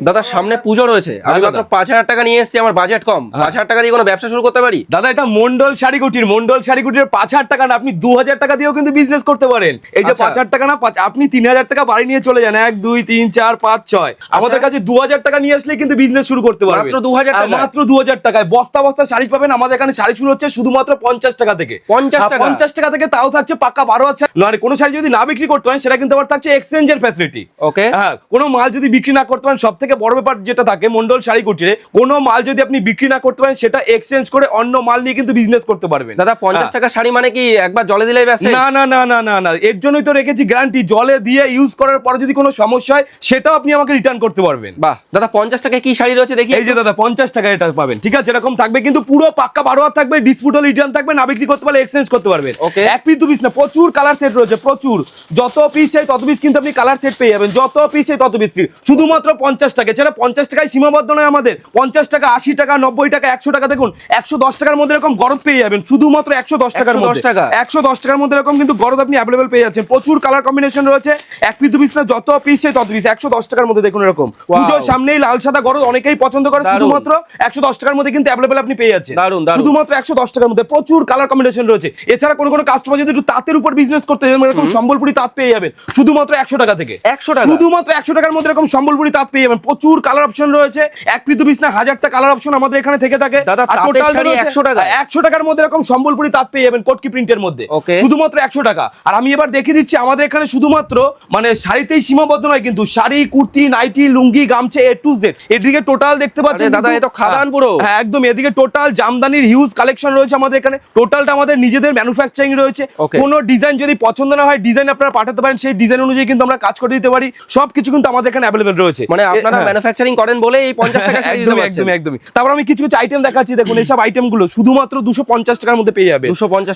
দাদা সামনে পুজো রয়েছে। আমি হ্যাঁ, মাত্র। পাঁচ হাজার টাকা নিয়ে এসেছি আমার বাজেট কম। হ্যাঁ। পাঁচ হাজার টাকা দিয়ে কোনো ব্যবসা শুরু করতে পারি? দাদা এটা মন্ডল শাড়িকুটির মন্ডল শাড়িকুটির পাঁচ হাজার টাকা না আপনি দু হাজার টাকা দিয়েও কিন্তু বিজনেস করতে পারেন। এই যে আচ্ছা। পাঁচ হাজার টাকা না আপনি তিন হাজার টাকা বাড়ি নিয়ে চলে যান। এক দুই তিন চার পাঁচ ছয়। আমাদের কাছে দু হাজার টাকা নিয়ে আসলে কিন্তু বিজনেস শুরু করতে পারবেন মাত্র 2000 আর টাকায়? মাত্র দু হাজার টাকায় বস্তা বস্তা শাড়ি পাবেন। আমাদের এখানে শাড়ি শুরু হচ্ছে শুধুমাত্র পঞ্চাশ টাকা থেকে। 50 হ্যাঁ, টাকা? পঞ্চাশ টাকা থেকে তাও থাকছে পাক্কা বারো আছে নয় কোনো শাড়ি যদি না বিক্রি করতে পারেন সেটা কিন্তু আবার থাকছে এক্সচেঞ্জের ফ্যাসিলিটি ওকে হ্যাঁ কোনো মাল যদি বিক্রি না করতে পারেন সব থেকে বড় ব্যাপার যেটা থাকে মন্ডল শাড়ি কুটিরে কোনো মাল যদি আপনি বিক্রি না করতে পারেন সেটা এক্সচেঞ্জ করে অন্য মাল নিয়ে কিন্তু বিজনেস করতে পারবেন। দাদা পঞ্চাশ হ্যাঁ। টাকা শাড়ি মানে কি একবার জলে দিলে না না না না না না এর জন্যই তো রেখেছি গ্যারান্টি জলে দিয়ে ইউজ করার পরে যদি কোনো সমস্যা হয় সেটাও আপনি আমাকে রিটার্ন করতে পারবেন। বাহ দাদা পঞ্চাশ টাকায় কি শাড়ি রয়েছে দেখি? এই যে দাদা পঞ্চাশ টাকা এটা পাবেন ঠিক আছে? এরকম থাকবে কিন্তু পুরো পাক্কা বারো হাত থাকবে ডিসপুট রিটার্ন থাকবে না বিক্রি করতে পারলে এক্সচেঞ্জ করতে পারবেন। ওকে এক পিস দু পিস না প্রচুর কালার সেট রয়েছে প্রচুর। যত পিস চাই তত পিস কিন্তু আপনি কালার সেট পেয়ে যাবেন যত পিস চাই তত পিস শুধুমাত্র পঞ্চাশ টাকা। এছাড়া পঞ্চাশ টাকায় সীমাবদ্ধ নয় আমাদের। পঞ্চাশ টাকা আশি টাকা নব্বই টাকা একশো টাকা দেখুন একশো দশ টাকার মধ্যে এরকম গরদ পেয়ে যাবেন। শুধুমাত্র একশো দশ টাকার 110 মধ্যে। টাকা? একশো দশ টাকার মধ্যে এরকম কিন্তু গরদ আপনি অ্যাভেলেবেল পেয়ে যাচ্ছেন। প্রচুর কালার কম্বিনেশন রয়েছে। এক পিস দু পিস না যত পিস চাই তত পিস একশো দশ টাকার মধ্যে দেখুন এরকম। পুজোর সামনেই লাল সাদা গরদ অনেকেই পছন্দ করে। শুধুমাত্র একশো দশ টাকার মধ্যে কিন্তু অ্যাভেলেবেল আপনি পেয়ে যাচ্ছেন। দারুণ। শুধুমাত্র একশো দশ টাকার মধ্যে প্রচুর কালার কম্বিনেশন রয়েছে। এছাড়া কোনো কোনো কাস্টমার যদি একটু তাঁতের উপর বিজনেস করতে চান এরকম সম্বলপুরি তাঁত পেয়ে যাবেন। শুধুমাত্র একশো টাকা থেকে। 100 টাকা? শুধুমাত্র একশো টাকার মধ্যে এরকম সম্বলপুরি তাঁত পেয়ে যাবেন। প্রচুর কালার অপশন রয়েছে। এক পিস দু পিস না হাজারটা কালার অপশন আমাদের এখানে থেকে থাকে। দাদা, আর তাঁতের total শাড়ি রয়েছে- 100 টাকায়? একশো টাকার মধ্যে এরকম সম্বলপুরি তাঁত পেয়ে যাবেন কোটকি প্রিন্টের মধ্যে। শুধুমাত্র একশো টাকা। আর আমি এবার দেখিয়ে দিচ্ছি আমাদের এখানে শুধুমাত্র মানে শাড়িতেই সীমাবদ্ধ নয় কিন্তু শাড়ি কুর্তি নাইটি লুঙ্গি গামছা এ টু জেড এদিকে টোটাল দেখতে পাচ্ছেন দাদা, কিন্তু- এ তো খাদান হ্যাঁ, পুরো। হ্যাঁ একদম। এদিকে টোটাল জামদানির হিউজ কালেকশন রয়েছে আমাদের এখানে। টোটালটা আমাদের নিজেদের ম্যানুফ্যাকচারিং রয়েছে। কোনো ডিজাইন যদি পছন্দ না হয় ডিজাইন আপনারা পাঠাতে পারেন। সেই ডিজাইন অনুযায়ী কিন্তু আমরা কাজ করে দিতে পারি। সবকিছু কিন্তু আমাদের এখানে অ্যাভেলেবেল রয়েছে। মানে এ- আপনারা। ম্যানুফ্যাকচারিং করেন বলে এই পঞ্চাশ টাকা শাড়ি দিতে একদমই তারপর আমি কিছু কিছু আইটেম দেখাচ্ছি। দেখুন এইসব আইটেমগুলো শুধুমাত্র দুশো পঞ্চাশ টাকার মধ্যে পেয়ে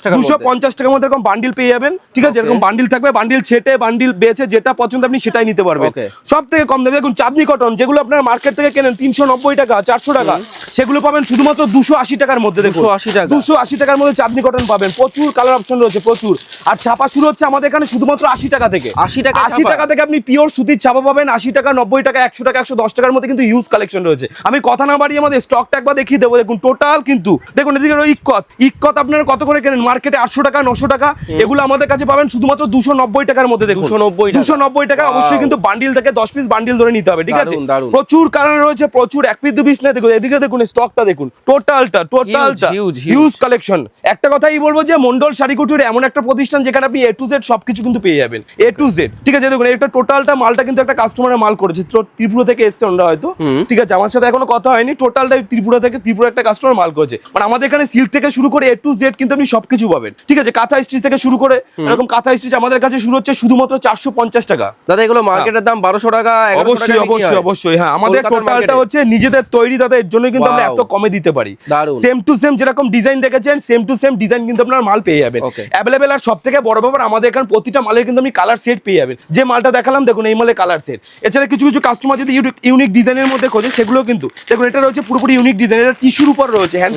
টাকা দুশো পঞ্চাশ টাকার মধ্যে। এরকম বান্ডিল পেয়ে যাবেন। ঠিক আছে? এরকম বান্ডিল থাকবে। বান্ডিল ছেটে বান্ডিল বেচে যেটা পছন্দ আপনি সেটাই নিতে পারবেন। সব থেকে কম দামে দেখুন চাঁদনি কটন যেগুলো আপনার মার্কেট থেকে কেনেন তিনশো নব্বই টাকা চারশো টাকা সেগুলো পাবেন শুধুমাত্র দুশো আশি টাকার মধ্যে দেখুন। 280 টাকা। দুশো আশি টাকার মধ্যে চাঁদনি কটন পাবেন। প্রচুর কালার অপশন রয়েছে প্রচুর। আর ছাপা শুরু হচ্ছে আমাদের এখানে শুধুমাত্র আশি টাকা থেকে। 80 টাকা আশি ছাপা? টাকা থেকে আপনি পিওর সুতির ছাপা পাবেন। আশি টাকা নব্বই টাকা একশো টাকা একশো দশ টাকার মধ্যে কিন্তু ইউজ কালেকশন রয়েছে। আমি কথা না বাড়িয়ে আমাদের স্টকটা একবার দেখিয়ে দেবো। দেখুন টোটাল কিন্তু দেখুন এদিকে ইক্কত। ইক্কত আপনারা কত করে কেনেন? মার্কেটে আটশো টাকা নশো টাকা এগুলো আমাদের কাছে পাবেন শুধুমাত্র দুশো নব্বই টাকার মধ্যে দেখুন। 290 টাকা। দুশো নব্বই টাকা অবশ্যই কিন্তু বান্ডিল থেকে দশ পিস বান্ডিল ধরে নিতে হবে ঠিক আছে। প্রচুর কালার রয়েছে প্রচুর এক পিস দু পিস না দেখুন এদিকে দেখুন স্টকটা দেখুন টোটালটা টোটালটা. হিউজ কালেকশন একটা কথাই বলব যে মন্ডল শাড়ি কুটির এমন একটা প্রতিষ্ঠান যেখানে আপনি এ টু জেড সবকিছু কিন্তু পেয়ে যাবেন। এ টু জেড ঠিক আছে? দেখুন এটা টোটালটা মালটা কিন্তু একটা কাস্টমারের মাল করেছে ত্রিপুরা থেকে এসছে ওনারা হয়তো। ঠিক আছে আমার সাথে এখনও কথা হয়নি। টোটালটাই ত্রিপুরা থেকে ত্রিপুরা একটা কাস্টমার মাল করেছে। মানে আমাদের এখানে সিল্ক থেকে শুরু করে এ টু জেড কিন্তু আপনি সবকিছু পাবেন। ঠিক আছে কাঁথা স্টিচ থেকে শুরু করে এরকম কাঁথা স্টিচ আমাদের কাছে শুরু হচ্ছে শুধুমাত্র চারশো পঞ্চাশ টাকা। দাদা এগুলো মার্কেটের দাম বারোশো টাকা অবশ্যই অবশ্যই অবশ্যই হ্যাঁ আমাদের টোটালটা হচ্ছে নিজেদের তৈরি দাদা এর জন্য কিন্তু আমরা এত কমে দিতে পারি। সেম টু সেম যেরকম ডিজাইন দেখেছেন সেম টু সেম ডিজাইন কিন্তু আপনার মাল পেয়ে যাবেন। অ্যাভেলেবেল আর সব থেকে বড় ব্যাপার আমাদের এখানে প্রতিটা মালের কিন্তু আপনি কালার সেট পেয়ে যাবেন। যে মালটা দেখালাম দেখুন এই মালের কালার সেট এছাড়া কিছু কিছু কাস্টমার যদি ইউনিক ডিজাইনের মধ্যে খোঁজে, সেগুলো কিন্তু দেখুন, এটা রয়েছে পুরোপুরি ইউনিক ডিজাইন এটা টিস্যুর উপর রয়েছে হ্যান্ড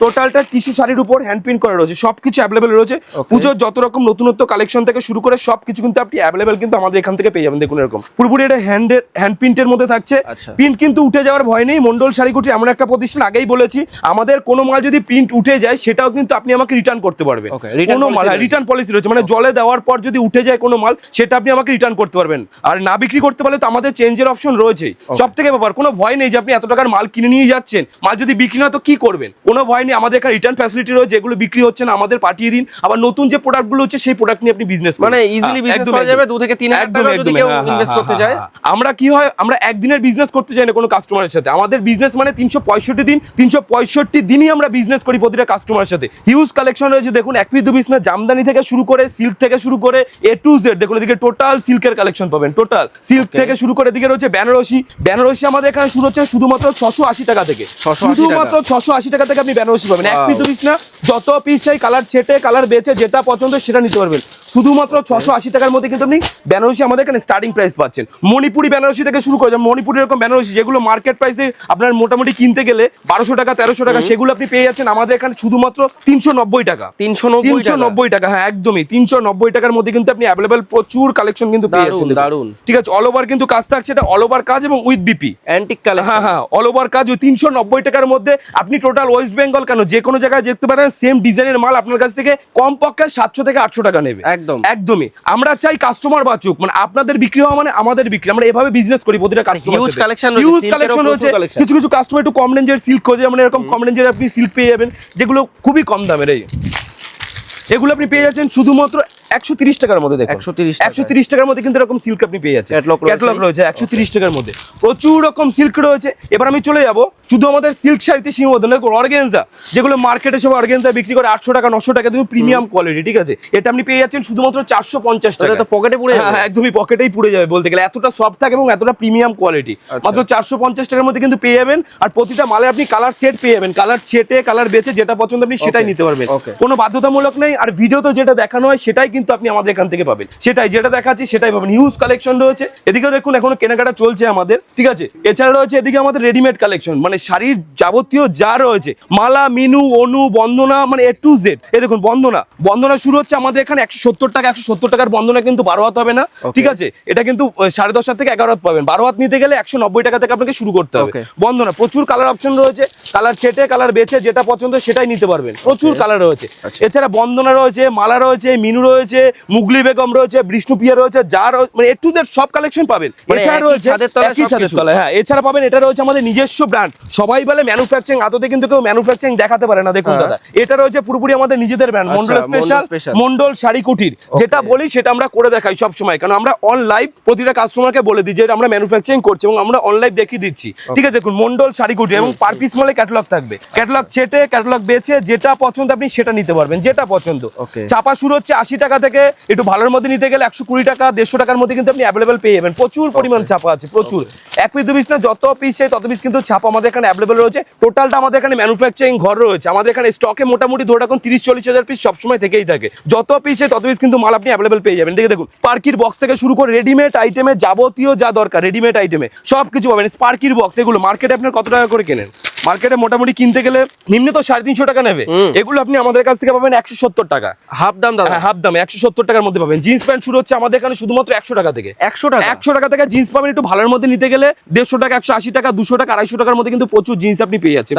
টোটালটা টিস্যু শাড়ির উপর হ্যান্ড প্রিন্ট করা রয়েছে সবকিছু অ্যাভেলেবেল রয়েছে. পুজোর যত রকম নতুনত্ব কালেকশন থেকে শুরু করে সবকিছু কিন্তু আপনি অ্যাভেলেবেল কিন্তু আমাদের এখান থেকে পেয়ে যাবেন। দেখুন এরকম। পুরোপুরি এটা হ্যান্ডের হ্যান্ড প্রিন্টের মধ্যে থাকছে। আচ্ছা। প্রিন্ট কিন্তু উঠে যাওয়ার ভয় নেই। মন্ডল শাড়িকুটি এমন একটা প্রতিষ্ঠান আগেই বলেছি আমাদের কোনো মাল যদি প্রিন্ট উঠে যায় সেটাও কিন্তু আপনি আমাকে রিটার্ন করতে পারবেন। কোনো মাল রিটার্ন পলিসি রয়েছে। মানে জলে দেওয়ার পর যদি উঠে যায় কোনো মাল সেটা আপনি আমাকে রিটার্ন করতে পারবেন। আর না বিক্রি করতে পারলে তো আমাদের চেঞ্জের অপশন রয়েছে সব থেকে ব্যাপার কোনো ভয় নেই যে আপনি এত টাকার মাল কিনে নিয়ে যাচ্ছেন। মাল যদি বিক্রি না তো কি করবেন? কোনো ভয় নেই আমাদের এখানে রিটার্ন ফ্যাসিলিটি রয়েছে যেগুলো বিক্রি হচ্ছে না আমাদের পাঠিয়ে দিন। আবার নতুন যে প্রোডাক্টগুলো হচ্ছে সেই প্রোডাক্ট নিয়ে আপনি বিজনেস মানে easily business করা যাবে, দু থেকে তিন হাজার টাকা যদি কেউ invest করতে চায়। হ্যাঁ, আমরা কি হয় আমরা একদিনের বিজনেস করতে চাই না কোনো কাস্টমারের সাথে। আমাদের বিজনেস মানে তিনশো পঁয়ষট্টি দিন তিনশো পঁয়ষট্টি দিনই আমরা বিজনেস করি প্রতিটা কাস্টমারের সাথে। হিউজ কালেকশন রয়েছে দেখুন এক পিস দু পিস না জামদানি থেকে শুরু করে সিল্ক থেকে শুরু করে এ টু জেড দেখুন এদিকে টোটাল সিল্কের কালেকশন পাবেন টোটাল সিল্ক থেকে শুরু করে এদিকে রয়েছে বেনারসি বেনারসি আমাদের এখানে শুরু হচ্ছে শুধুমাত্র ছশো আশি টাকা থেকে। 680 শুধুমাত্র ছশো আশি টাকা থেকে আপনি বেনারসি বেনারসি পাবেন। এক পিস দু পিস না যত পিস চাই কালার ছেটে কালার বেচে যেটা পছন্দ সেটা নিতে পারবেন। শুধুমাত্র ছশো আশি টাকার মধ্যে কিন্তু আপনি বেনারসি আমাদের এখানে স্টার্টিং প্রাইস পাচ্ছেন। মণিপুরি বেনারসি থেকে শুরু করে যেমন মণিপুরি এরকম বেনারসি যেগুলো মার্কেট প্রাইসে আপনার মোটামুটি কিনতে গেলে বারোশো টাকা তেরোশো টাকা সেগুলো আপনি পেয়ে যাচ্ছেন আমাদের এখানে শুধুমাত্র তিনশো নব্বই টাকা। তিনশো তিনশো নব্বই টাকা হ্যাঁ একদমই। তিনশো নব্বই টাকার মধ্যে কিন্তু আপনি অ্যাভেলেবেল প্রচুর কালেকশন কিন্তু পেয়ে যাচ্ছেন। দারুণ। ঠিক আছে অল ওভার কিন্তু কাজ থাকছে এটা অল ওভার কাজ এবং উইথ বিপি অ্যান্টিক কালার হ্যাঁ হ্যাঁ অল ওভার কাজ ওই তিনশো নব্বই টাকার মধ্যে আপনি টোটাল ওয়েস্ট বেঙ্গল কেন? যে কোনো জায়গায় দেখতে পারেন সেম ডিজাইনের মাল আপনার কাছ থেকে কম পক্ষে সাতশো থেকে আটশো টাকা নেবে। একদম। একদমই। আমরা চাই কাস্টমার বাঁচুক। মানে আপনাদের বিক্রি হওয়া মানে আমাদের বিক্রি। আমরা এভাবে বিজনেস করি প্রতিটা কাস্টমার হিউজ কালেকশন হয়েছে রয়েছে কিছু কিছু কাস্টমার একটু কম রেঞ্জের সিল্ক খোঁজে। মানে এরকম কম রেঞ্জের আপনি সিল্ক পেয়ে যাবেন যেগুলো খুবই কম দামের এই। এগুলো আপনি পেয়ে যাচ্ছেন শুধুমাত্র একশো তিরিশ টাকার মধ্যে দেখুন। 130 টাকায়। একশো তিরিশ টাকার মধ্যে কিন্তু এরকম সিল্ক আপনি পেয়ে যাচ্ছেন। ক্যাটলগ রয়েছে। একশো তিরিশ টাকার মধ্যে। প্রচুর রকম সিল্ক রয়েছে। এবার আমি চলে যাব শুধু আমাদের সিল্ক শাড়িতে সীমাবদ্ধ দেখুন অর্গেনজা যেগুলো মার্কেটে সব অর্গেনজা বিক্রি করে আটশো টাকা নশো টাকা দেখুন প্রিমিয়াম কোয়ালিটি ঠিক আছে? এটা আপনি পেয়ে যাচ্ছেন শুধুমাত্র চারশো পঞ্চাশ টাকা তো পকেটে পুড়ে যাবে। হ্যাঁ, একদমই পকেটেই পুড়ে যাবে বলতে গেলে। এতটা সফট থাকে এবং এতটা প্রিমিয়াম কোয়ালিটি আচ্ছা। মাত্র চারশো পঞ্চাশ টাকার মধ্যে কিন্তু পেয়ে যাবেন। আর প্রতিটা মালে আপনি কালার সেট পেয়ে যাবেন। কালার ছেটে কালার বেচে যেটা পছন্দ আপনি সেটাই নিতে পারবেন। কোনো বাধ্যতামূলক নেই। আর ভিডিওতে যেটা দেখানো হয় সেটাই কিন্তু আপনি আমাদের এখান থেকে পাবেন। সেটাই যেটা দেখাচ্ছি সেটাই পাবেন। হিউজ কালেকশন রয়েছে। এদিকেও দেখুন এখনও কেনাকাটা চলছে আমাদের ঠিক আছে? এছাড়া রয়েছে এদিকে আমাদের রেডিমেড কালেকশন মানে শাড়ির যাবতীয় যা রয়েছে মালা মিনু অনু বন্দনা মানে এ টু জেড এ দেখুন বন্দনা। বন্দনা শুরু হচ্ছে আমাদের এখানে একশো সত্তর টাকা একশো সত্তর টাকার বন্দনা কিন্তু বারো হাত হবে না ঠিক আছে? এটা কিন্তু সাড়ে দশ হাত থেকে এগারো হাত পাবেন। বারো হাত নিতে গেলে একশো নব্বই টাকা থেকে আপনাকে শুরু করতে হবে. বন্দনা প্রচুর কালার অপশন রয়েছে। কালার ছেটে কালার বেছে যেটা পছন্দ সেটাই নিতে পারবেন। প্রচুর কালার রয়েছে। আচ্ছা। এছাড়া বন্দনা রয়েছে মালা রয়েছে মিনু রয়েছে মুগলি বেগম রয়েছে বিষ্ণুপ্রিয়া রয়েছে যা মানে এ টু জেড সব কালেকশন পাবেন। মানে এছাড়া রয়েছে একই ছাদের তলায় হ্যাঁ এছাড়া পাবেন এটা রয়েছে আমাদের নিজস্ব ব্র্যান্ড সবাই বলে ম্যানুফ্যাকচারিং আদতে কিন্তু কেউ ম্যানুফ্যাকচারিং দেখাতে পারে না দেখুন হ্যাঁ। দাদা। এটা রয়েছে পুরোপুরি আমাদের নিজেদের ব্র্যান্ড আচ্ছা, মন্ডল স্পেশাল মন্ডল শাড়ি কুটির। যেটা বলি সেটা আমরা করে দেখাই সব সময় কারণ আমরা অন লাইভ প্রতিটা কাস্টমারকে বলে দিই যে আমরা ম্যানুফ্যাকচারিং করছি এবং আমরা অন লাইভ দেখিয়ে দিচ্ছি। ঠিক আছে দেখুন মন্ডল শাড়ি কুটির এবং পার পিস মালে ক্যাটালগ থাকবে। ক্যাটালগ ছেটে ক্যাটালগ বেছে যেটা পছন্দ আপনি সেটা নিতে পারবেন যেটা পছন্দ. চাপা শুরু হচ্ছে আশি টাকা থেকে একটু ভালোর মধ্যে নিতে গেলে একশো কুড়ি টাকা দেড়শো টাকার মধ্যে কিন্তু আপনি অ্যাভেলেবেল পেয়ে যাবেন। প্রচুর পরিমাণ ছাপা আছে প্রচুর। এক পিস দু পিস না যত পিস চাই তত পিস কিন্তু ছাপা আমাদের এখানে অ্যাভেলেবেল রয়েছে। টোটালটা আমাদের এখানে ম্যানুফ্যাকচারিং ঘর রয়েছে। আমাদের এখানে স্টকে মোটামুটি ধরে রাখুন তিরিশ চল্লিশ হাজার পিস সবসময় থেকেই থাকে। যত পিস চাই তত পিস কিন্তু মাল আপনি অ্যাভেলেবেল পেয়ে যাবেন। দেখে দেখুন স্পার্কির বক্স থেকে শুরু করে রেডিমেড আইটেমের যাবতীয় যা দরকার রেডিমেড আইটেমে সব কিছু পাবেন। স্পার্কির বক্স এগুলো মার্কেটে আপনার কত টাকা করে কেনেন? মার্কেটে মোটামুটি কিনতে গেলে নিম্ন তো সাড়ে তিনশো টাকা নেবে। এগুলো আপনি আমাদের কাছ থেকে পাবেন একশো সত্তর টাকা। হাফ দাম দাদা। হ্যাঁ হাফ দামে একশো সত্তর টাকার মধ্যে পাবেন। জিন্স প্যান্ট শুরু হচ্ছে আমাদের এখানে শুধুমাত্র একশো টাকা থেকে। একশো টাকা? একশো টাকা থেকে জিন্স পাবেন একটু ভালোর মধ্যে নিতে গেলে দেড়শো টাকা একশো আশি টাকা দুশো টাকা আড়াইশো টাকার মধ্যে কিন্তু প্রচুর জিন্স আপনি পেয়ে যাচ্ছেন।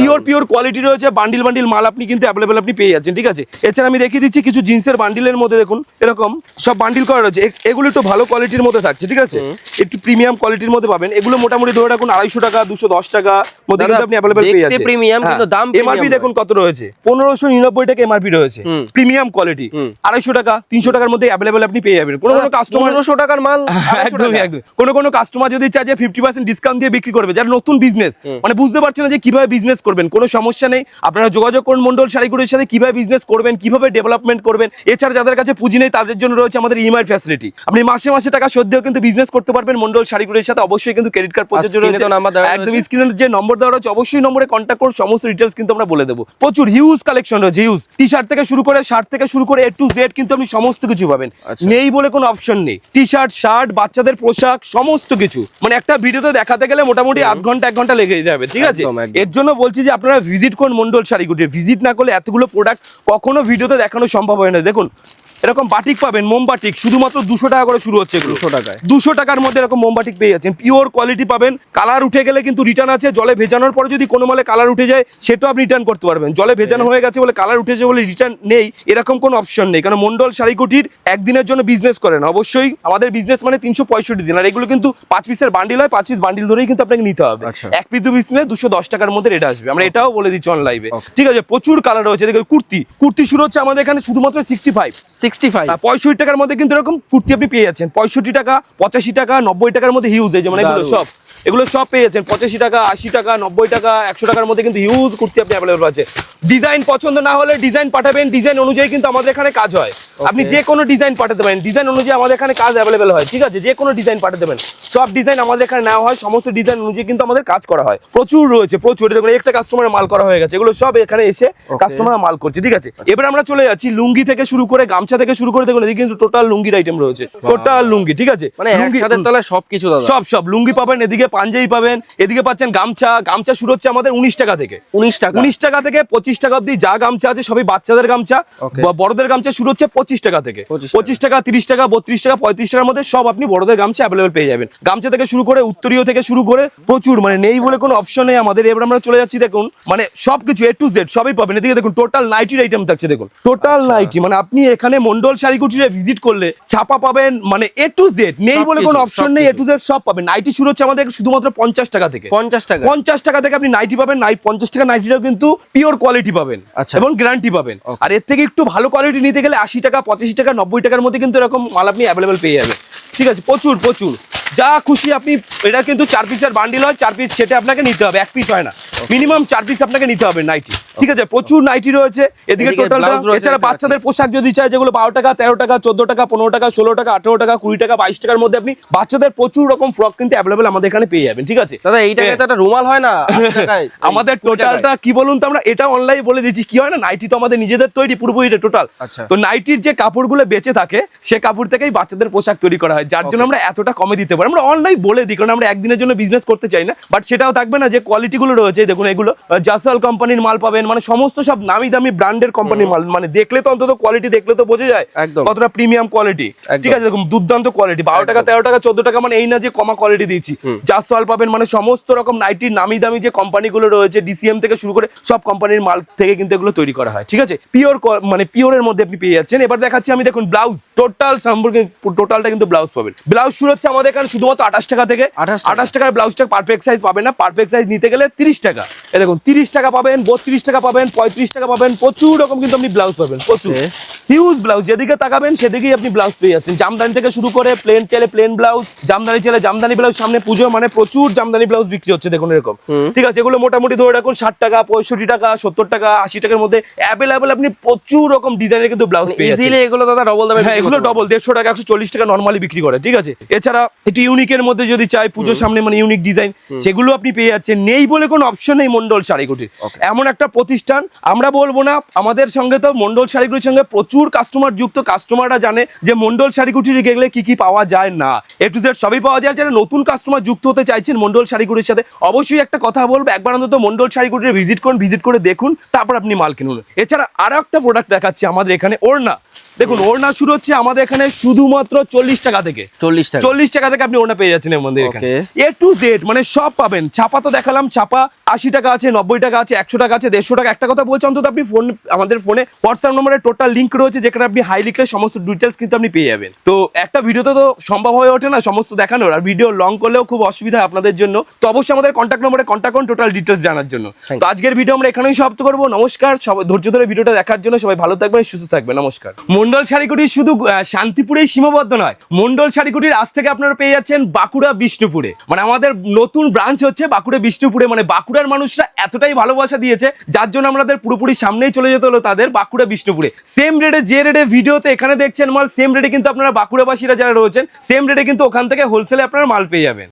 পিওর পিওর কোয়ালিটি রয়েছে বান্ডিল বান্ডিল মাল আপনি কিন্তু অ্যাভেলেবেল আপনি পেয়ে যাচ্ছেন ঠিক আছে? এছাড়া আমি দেখিয়ে দিচ্ছি কিছু জিন্সের বান্ডিলের মধ্যে দেখুন এরকম সব বান্ডিল করা রয়েছে। এগুলো একটু ভালো কোয়ালিটির মধ্যে থাকছে ঠিক আছে? একটু প্রিমিয়াম কোয়ালিটির মধ্যে পাবেন। এগুলো মোটামুটি ধরে রাখুন আড়াইশো টাকা দুশো দশ টাকা মধ্যে কিন্তু আপনি অ্যাভেলেবেল পেয়ে দেখতে যাচ্ছেন। premium, কিন্তু দাম এমআরপি দেখুন কত রয়েছে? পনেরোশো নিরানব্বই টাকা এমআরপি রয়েছে। প্রিমিয়াম কোয়ালিটি হুম। আড়াইশো টাকা তিনশো টাকার মধ্যে অ্যাভেলেবেল আপনি পেয়ে যাবেন। কোনো কোনো কাস্টমার পনেরোশো টাকার মাল আড়াইশো একদম কোনো কোনো কাস্টমার যদি চায় যে ফিফটি পার্সেন্ট ডিসকাউন্ট দিয়ে বিক্রি করবে যারা নতুন বিজনেস মানে বুঝতে পারছে না যে কীভাবে বিজনেস করবেন কোনো সমস্যা নেই। আপনারা যোগাযোগ করুন মন্ডল শাড়িগুলোর সাথে কীভাবে বিজনেস করবেন কীভাবে ডেভেলপমেন্ট করবেন। এছাড়া যাদের কাছে পুঁজি নেই তাদের জন্য রয়েছে আমাদের ইএমআই ফ্যাসিলিটি আপনি মাসে মাসে টাকা সদ্যেও কিন্তু বিজনেস করতে পারবেন মন্ডল শাড়িগুলোর সাথে। অবশ্যই কিন্তু ক্রেডিট কার্ড এ রয়েছে। একদম। স্ক্রিনের যে নম্বর দেওয়া রয়েছে অবশ্যই নম্বরে কন্ট্যাক্ট করুন সমস্ত ডিটেলস কিন্তু আমরা বলে দেবো। প্রচুর হিউজ কালেকশন রয়েছে হিউজ টি শার্ট থেকে শুরু করে শার্ট থেকে শুরু করে এ টু জেড কিন্তু আপনি সমস্ত কিছু পাবেন। আচ্ছা। নেই বলে কোনো অপশন নেই। টি শার্ট শার্ট বাচ্চাদের পোশাক সমস্ত কিছু। মানে একটা ভিডিওতে দেখাতে গেলে মোটামুটি আধ ঘণ্টা এক ঘণ্টা লেগে যাবে ঠিক আছে। এর জন্য বলছি যে আপনারা ভিজিট করুন মন্ডল শাড়িগুটি ভিজিট না করলে এতগুলো প্রোডাক্ট কখনো ভিডিওতে দেখানো সম্ভব হয় না। দেখুন এরকম বাটিক পাবেন মোমবাটিক শুধুমাত্র দুশো টাকা করে শুরু হচ্ছে 200 টাকায়। দুশো টাকার মধ্যে এরকম মোমবাটিক পেয়ে যাচ্ছেন। পিওর কোয়ালিটি পাবেন কালার উঠে গেলে কিন্তু রিটার্ন আছে জলে ভেজানোর পরে যদি কোনো মালে কালার উঠে যায় সেটাও আপনি রিটার্ন করতে পারবেন। জলে ভেজানো হয়ে গেছে বলে কালার উঠেছে বলে রিটার্ন নেই এরকম কোনো অপশন নেই। কারণ মন্ডল শাড়িকুটির একদিনের জন্য বিজনেস করেন অবশ্যই আমাদের বিজনেস মানে তিনশো পঁয়ষট্টি দিন। আর এগুলো কিন্তু পাঁচ পিসের বান্ডিল হয় পাঁচ পিস বান্ডিল ধরেই কিন্তু আপনাকে নিতে হবে। আচ্ছা। এক পিস দু পিস নিলে দুশো দশ টাকার মধ্যে রেট আসবে। আমরা এটাও বলে দিচ্ছি অন লাইভে ঠিক আছে প্রচুর কালার রয়েছে। দেখুন কুর্তি। কুর্তি শুরু হচ্ছে আমাদের এখানে শুধুমাত্র সিক্সটি ফাইভ সিক্সটি ফাইভ পঁয়ষট্টি টাকার মধ্যে কিন্তু এরকম কুর্তি আপনি পেয়ে যাচ্ছেন। পঁয়ষট্টি টাকা পঁচাশি টাকা নব্বই টাকার মধ্যে হিউজ এই যেমন এগুলো সব। এগুলো সব পেয়ে যাচ্ছেন। পঁচাশি টাকা আশি টাকা নব্বই টাকা একশো টাকার মধ্যে কিন্তু হিউজ কুর্তি আপনি অ্যাভেলেবল আছে। ডিজাইন পছন্দ না হলে ডিজাইন পাঠাবেন। ডিজাইন অনুযায়ী কিন্তু আমাদের এখানে কাজ হয়। আপনি যে কোনো ডিজাইন পাঠাতে পারেন। ডিজাইন অনুযায়ী আমাদের এখানে কাজ অ্যাভেলেবেল হয়। ঠিক আছে? যে কোনো ডিজাইন পাঠাতে পারেন। সব ডিজাইন আমাদের এখানে নেওয়া হয়। সমস্ত ডিজাইন অনুযায়ী কিন্তু আমাদের কাজ করা হয়। প্রচুর রয়েছে প্রচুর। দেখুন একটা কাস্টমারের মাল করা হয়ে গেছে। এগুলো সব এখানে এসে কাস্টমার মাল করছে। ঠিক আছে? এবার আমরা চলে যাচ্ছি লুঙ্গি থেকে শুরু করে গামছা থেকে শুরু করে। দেখুন এদিকে কিন্তু টোটাল লুঙ্গির আইটেম রয়েছে। টোটাল লুঙ্গি ঠিক আছে? মানে একসাথে তলায় সবকিছু সব সব। লুঙ্গি পাবেন এদিকে পাঞ্জাবি পাবেন। এদিকে পাচ্ছেন গামছা। গামছা শুরু হচ্ছে আমাদের উনিশ টাকা থেকে। উনিশ টাকা। উনিশ টাকা থেকে পঁচিশ টাকা অব্দি যা গামছা আছে সবই বাচ্চাদের গামছা। বড়দের গামছা শুরু হচ্ছে পঁচিশ টাকা থেকে। পঁচিশ টাকা। তিরিশ টাকা বত্রিশ টাকা পঁয়ত্রিশ টাকার মধ্যে সব আপনি বড়দের গামছা অ্যাভেলেবেল পেয়ে যাবেন। গামছা থেকে শুরু করে উত্তরীয় থেকে শুরু করে প্রচুর মানে নেই বলে কোনো অপশন নেই আমাদের। এবার আমরা চলে যাচ্ছি দেখুন মানে সবকিছু এ টু জেড সবই পাবেন। এদিকে দেখুন টোটাল নাইটির আইটেম থাকছে দেখুন। টোটাল আচ্ছা। নাইটি মানে আপনি এখানে মন্ডল শাড়িকুটিরে ভিজিট করলে ছাপা পাবেন মানে এ টু জেড নেই বলে কোনো অপশন নেই এ টু জেড সব পাবেন। নাইটি শুরু হচ্ছে আমাদের শুধুমাত্র পঞ্চাশ টাকা থেকে। পঞ্চাশ টাকা। পঞ্চাশ টাকা থেকে আপনি নাইটি পাবেন নাই পঞ্চাশ টাকা নাইটিটাও কিন্তু পিওর কোয়ালিটি পাবেন আচ্ছা। এবং গ্যারান্টি পাবেন। আর এর থেকে একটু ভালো কোয়ালিটি নিতে গেলে আশি টাকা পঁচাশি টাকা নব্বই টাকার মধ্যে কিন্তু এরকম মাল আপনি অ্যাভেলেবেল পেয়ে যাবেন। ঠিক আছে? প্রচুর প্রচুর। যা খুশি আপনি এটা কিন্তু চার পিসের বান্ডিল হয় চার পিস সেটা আপনাকে নিতে হবে এক পিস হয় না। মিনিমাম চার পিস আপনাকে নিতে হবে নাইটি ঠিক আছে প্রচুর নাইটি রয়েছে এদিকে রয়েছে এছাড়া বাচ্চাদের পোশাক যদি চাই যেগুলো বারো টাকা তেরো টাকা চোদ্দ টাকা পনেরো টাকা ষোলো টাকা আঠেরো টাকা কুড়ি টাকা বাইশ টাকার মধ্যে আপনি বাচ্চাদের প্রচুর রকম ফ্রক কিন্তু অ্যাভেলেবেল আমাদের এখানে পেয়ে যাবেন ঠিক আছে? দাদা এই টাকায় তো একটা রুমাল হয় না আমাদের টোটালটা কি বলুন তো আমরা? এটা অনলাইন বলে দিচ্ছি কি হয় না? নাইটি তো আমাদের নিজেদের তৈরি পুরোপুরি টোটাল আচ্ছা। তো নাইটির যে কাপড়গুলো বেঁচে থাকে সে কাপড় থেকেই বাচ্চাদের পোশাক তৈরি করা হয় যার জন্য আমরা এতটা কমে দিতে পারি। আমরা অনলাইন বলে দিই কারণ আমরা একদিনের জন্য বিজনেস করতে চাই না। বাট সেটাও থাকবে না যে কোয়ালিটি গুলো রয়েছে দেখুন এগুলো জাসাল কোম্পানির মাল পাবেন মানে সমস্ত সব নামি দামি ব্র্যান্ডের কোম্পানির মাল মানে দেখলে তো অন্তত কোয়ালিটি দেখলে তো বোঝা যায় একদম। কতটা প্রিমিয়াম কোয়ালিটি ঠিক আছে দেখুন দুর্দান্ত কোয়ালিটি বারো টাকা তেরো টাকা চোদ্দ টাকা মানে এই না যে কমা কোয়ালিটি দিচ্ছি জাসওয়াল পাবেন মানে সমস্ত রকম নাইটির নামি দামি যে কোম্পানিগুলো রয়েছে ডিসিএম থেকে শুরু করে সব কোম্পানির মাল থেকে কিন্তু এগুলো তৈরি করা হয় ঠিক আছে? পিওর মানে পিওরের মধ্যে আপনি পেয়ে যাচ্ছেন। এবার দেখাচ্ছি আমি দেখুন ব্লাউজ টোটাল সম্পর্কে টোটালটা কিন্তু ব্লাউজ পাবেন। ব্লাউজ শুরু হচ্ছে আমাদের এখানে শুধুমাত্র আঠাশ টাকা থেকে আঠাশ টাকার ব্লাউজটা পারফেক্ট সাইজ পাবেন না পারফেক্ট সাইজ নিতে গেলে তিরিশ টাকা। এ দেখুন তিরিশ টাকা পাবেন বত্রিশ টাকা পাবেন পঁয়ত্রিশ টাকা পাবেন প্রচুর রকম কিন্তু আপনি ব্লাউজ পাবেন প্রচুর. হিউজ ব্লাউজ যেদিকে তাকাবেন সেদিকেই আপনি ব্লাউজ পেয়ে যাচ্ছেন। জামদানি থেকে শুরু করে প্লেন চাইলে প্লেন ব্লাউজ জামদানি চাইলে জামদানি ব্লাউজ সামনে পুজো মানে প্রচুর জামদানি ব্লাউজ বিক্রি হচ্ছে দেখুন এরকম। ঠিক আছে এগুলো মোটামুটি ধরে রাখুন ষাট টাকা পঁয়ষট্টি টাকা সত্তর টাকা আশি টাকার মধ্যে অ্যাভেলেবেল আপনি প্রচুর রকম ডিজাইনের কিন্তু ব্লাউজ পেয়ে যাচ্ছেন। এগুলো দাদা ডবল দামে হ্যাঁ এগুলো ডবল দেড়শো টাকা একশো চল্লিশ টাকা নর্মালি বিক্রি করে ঠিক আছে? এছাড়া একটু ইউনিকের মধ্যে যদি চাই পুজোর সামনে মানে ইউনিক ডিজাইন সেগুলো আপনি পেয়ে যাচ্ছেন। নেই বলে কোনো অপশন নেই মন্ডল শাড়িকুটির এমন একটা প্রতিষ্ঠান আমরা বলব না আমাদের সঙ্গে তো মন্ডল শাড়িকুটির সঙ্গে প্রচুর কাস্টমার যুক্ত কাস্টমাররা জানে যে মন্ডল শাড়িকুটির গেলে কি কি পাওয়া যায় না। এ টু জেড সবই পাওয়া যায়। যারা নতুন কাস্টমার যুক্ত হতে চাইছেন মন্ডল শাড়িকুটির সাথে অবশ্যই একটা কথা বলব। একবার অন্তত মন্ডল শাড়িকুটির ভিজিট করুন ভিজিট করে দেখুন তারপর আপনি মাল কিনুন। এছাড়া আরও একটা প্রোডাক্ট দেখাচ্ছি আমাদের এখানে ওড়না। দেখুন ওড়না শুরু হচ্ছে আমাদের এখানে শুধুমাত্র চল্লিশ টাকা থেকে। চল্লিশ টাকা। চল্লিশ টাকা থেকে আপনি ওনা পেয়ে যাচ্ছেন আমাদের এখানে। এ টু জেড মানে সব পাবেন। ছাপা তো দেখালাম ছাপা আশি টাকা আছে নব্বই টাকা আছে একশো টাকা আছে দেড়শো টাকা। একটা কথা বলছি অন্তত আপনি ফোন আমাদের ফোনে হোয়াটসঅ্যাপ নম্বরে টোটাল লিঙ্ক রয়েছে যেখানে আপনি হাই লিখলে সমস্ত ডিটেলস কিন্তু আপনি পেয়ে যাবেন। তো একটা ভিডিওতে তো সম্ভব হয়ে ওঠে না সমস্ত দেখানোর। আর ভিডিও লং করলেও খুব অসুবিধা আপনাদের জন্য। তো অবশ্যই আমাদের কন্ট্যাক্ট নম্বরে কন্ট্যাক্ট করুন টোটাল ডিটেলস জানার জন্য। তো আজকের ভিডিও আমরা এখানেই সমাপ্ত করব। নমস্কার সবাই ধৈর্য ধরে ভিডিওটা দেখার জন্য সবাই ভালো থাকবেন সুস্থ থাকবেন। নমস্কার। মন্ডল শাড়িকুটি শুধু শান্তিপুরেই সীমাবদ্ধ নয় মন্ডল শাড়িকুটির আজ থেকে আপনারা পেয়ে যাচ্ছেন বাঁকুড়া বিষ্ণুপুরে। মানে আমাদের নতুন ব্রাঞ্চ হচ্ছে বাঁকুড়া বিষ্ণুপুরে। মানে বাঁকুড়ার মানুষরা এতটাই ভালোবাসা দিয়েছে যার জন্য আমাদের পুরোপুরি সামনেই চলে যেতে হলো তাদের বাঁকুড়া বিষ্ণুপুরে। সেম রেটে, যে রেটে ভিডিওতে এখানে দেখছেন মাল সেম রেটে কিন্তু আপনারা বাঁকুড়াবাসীরা যারা রয়েছেন সেম রেটে কিন্তু ওখান থেকে হোলসেলে আপনারা মাল পেয়ে যাবেন।